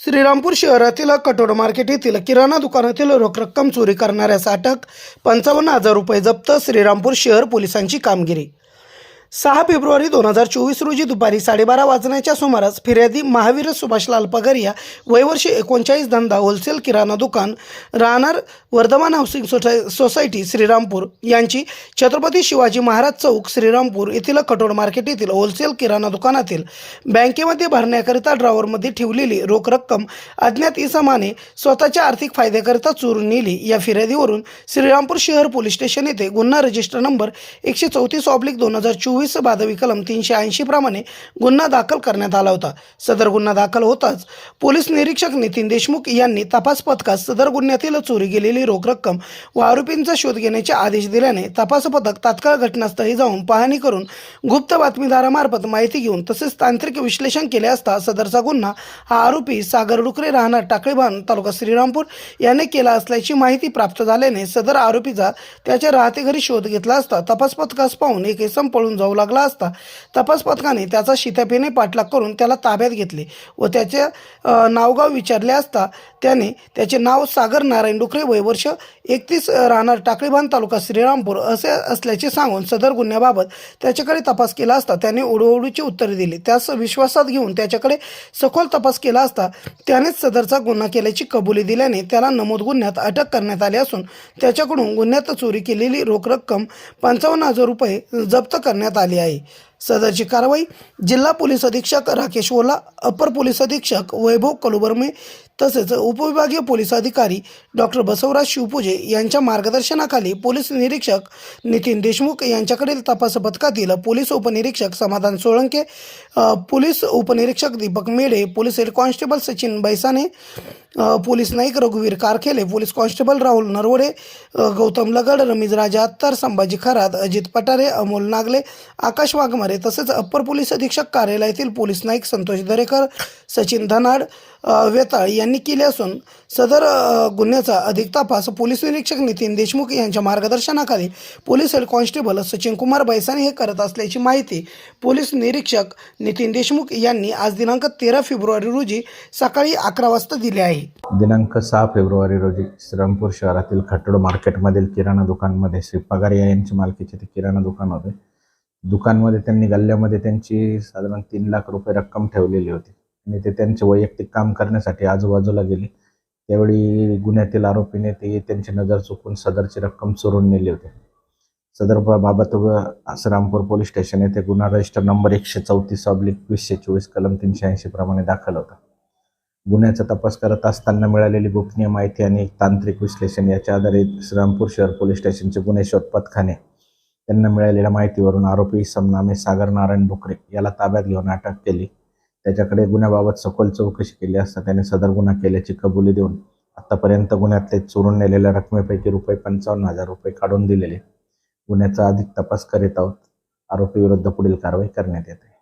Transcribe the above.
श्रीरामपूर शहरातील कठोर मार्केट येथील किराणा दुकानातील रोख रक्कम चोरी करणाऱ्यास अटक पंचावन्न हजार रुपये जप्त श्रीरामपूर शहर पोलिसांची कामगिरी. सहा फेब्रुवारी दोन हजार चोवीस रोजी दुपारी साडेबारा वाजण्याच्या सुमारास फिर्यादी महावीर सुभाषलाल पगरिया वयवर्ष एकोणचाळीस धंदा होलसेल किराणा दुकान राहणार Vardhaman housing society society Shrirampur यांची छत्रपती शिवाजी महाराज चौक श्रीरामपूर येथील कठोड मार्केट येथील होलसेल किराणा दुकानातील बँकेमध्ये भरण्याकरिता ड्रॉवरमध्ये ठेवलेली रोख रक्कम अज्ञात इसमाने स्वतःच्या आर्थिक फायद्याकरिता चोरून नेली. या फिर्यादीवरून श्रीरामपूर शहर पोलीस स्टेशन येथे गुन्हा रजिस्टर नंबर एकशे चौतीस ऑब्लिक दोन हजार चोवीस बाधवी कलम तीनशे ऐंशी प्रमाणे गुन्हा दाखल करण्यात आला होता. सदर गुन्हा दाखल होताच पोलीस निरीक्षक नितीन देशमुख यांनी तपास पथकास सदर गुन्ह्यातील चोरी गेलेली रोख रक्कम व आरोपींचा शोध घेण्याचे आदेश दिल्याने तपास पथक तात्काळ घटनास्थळी जाऊन पाहणी करून गुप्त बातमीदारामार्फत माहिती घेऊन तसेच तांत्रिक विश्लेषण केले असता सदरचा गुन्हा हा आरोपी सागर डुकरे राहणार टाकळीबान तालुका श्रीरामपूर याने केला असल्याची माहिती प्राप्त झाल्याने सदर आरोपीचा त्याच्या राहते घरी शोध घेतला असता तपास पथकास पाहून एक संपळून पळून जाऊ लागला असता. तपास पथकाने त्याचा शिताफेने पाठलाग करून त्याला ताब्यात घेतले व त्याचे नावगाव विचारले असता त्याने त्याचे नाव सागर नारायण डुकरे वयवर्ष एकतीस राहणार टाकळीबांध तालुका श्रीरामपूर असे असल्याचे सांगून सदर गुन्ह्याबाबत त्याच्याकडे तपास केला असता त्याने ओढूओढूची उत्तरे दिली. त्यास विश्वासात घेऊन त्याच्याकडे सखोल तपास केला असता त्यानेच सदरचा गुन्हा केल्याची कबुली दिल्याने त्याला नमूद गुन्ह्यात अटक करण्यात आली असून त्याच्याकडून गुन्ह्यात चोरी केलेली रोख रक्कम पंचावन्न हजार रुपये जप्त करण्यात आली आहे सदरची कारवाई जिल्हा पोलीस अधीक्षक राकेश ओला अपर पोलीस अधीक्षक वैभव कलुबर्मे तसेच उपविभागीय पोलीस अधिकारी डॉक्टर बसवराज शिवपूजे यांच्या मार्गदर्शनाखाली पोलीस निरीक्षक नितीन देशमुख यांच्याकडील तपास पथकातील पोलीस उपनिरीक्षक समाधान सोळंके पोलीस उपनिरीक्षक Deepak Medhe police head constable Sachin Baisane police Naik रघुवीर कारखेले पोलीस कॉन्स्टेबल राहुल नरवडे गौतम लगड रमीज राजा अत्तर संभाजी खरात अजित पटारे अमोल नागले आकाश वाघमारे तसेच अप्पर पोलीस अधीक्षक कार्यालयातील पोलीस नाईक संतोष दरेकर सचिन धनाड वेताळ यांनी केले असून सदर गुन्ह्याचा अधिक तपास पोलीस निरीक्षक नितीन देशमुख यांच्या मार्गदर्शनाखाली police head constable Sachin Kumar Baisane हे करत असल्याची माहिती पोलीस निरीक्षक नितीन देशमुख यांनी आज दिनांक तेरा फेब्रुवारी रोजी सकाळी अकरा वाजता दिले आहे. दिनांक सहा फेब्रुवारी रोजी श्रीरामपूर शहरातील खटोड मार्केटमधील किराणा दुकानमध्ये श्री पगारिया यांची मालकीचे ते किराणा दुकान होते. दुकानमध्ये त्यांनी गल्ल्यामध्ये त्यांची साधारण तीन लाख रुपये रक्कम ठेवलेली होती. आणि ते त्यांचे वैयक्तिक काम करण्यासाठी आजूबाजूला गेले. त्यावेळी गुन्ह्यातील आरोपीने ते त्यांची नजर चुकून सदरची रक्कम चोरून नेली होती. सदर बाबत व पोलीस स्टेशन येथे गुन्हा रजिस्टर नंबर एकशे चौतीस ऑब्लिक वीसशे चोवीस कलम तीनशे ऐंशी प्रमाणे दाखल होता. गुन्ह्याचा तपास करत असताना मिळालेली गोपनीय माहिती आणि तांत्रिक विश्लेषण याच्या आधारे श्रीरामपूर शहर पोलीस स्टेशनचे गुन्हे शोध पथकाने त्यांना मिळालेल्या माहितीवरून आरोपी समनामे सागर नारायण डुकरे याला ताब्यात घेऊन अटक केली. त्याच्याकडे गुन्ह्याबाबत सखोल चौकशी केली असता त्याने सदर गुन्हा केल्याची कबुली देऊन आतापर्यंत गुन्ह्यातले चोरून नेलेल्या रकमेपैकी रुपये पंचावन्न हजार रुपये काढून दिलेले. गुन्ह्याचा अधिक तपास करीत आहोत. आरोपी विरुद्ध पुढील कारवाई करण्यात येते.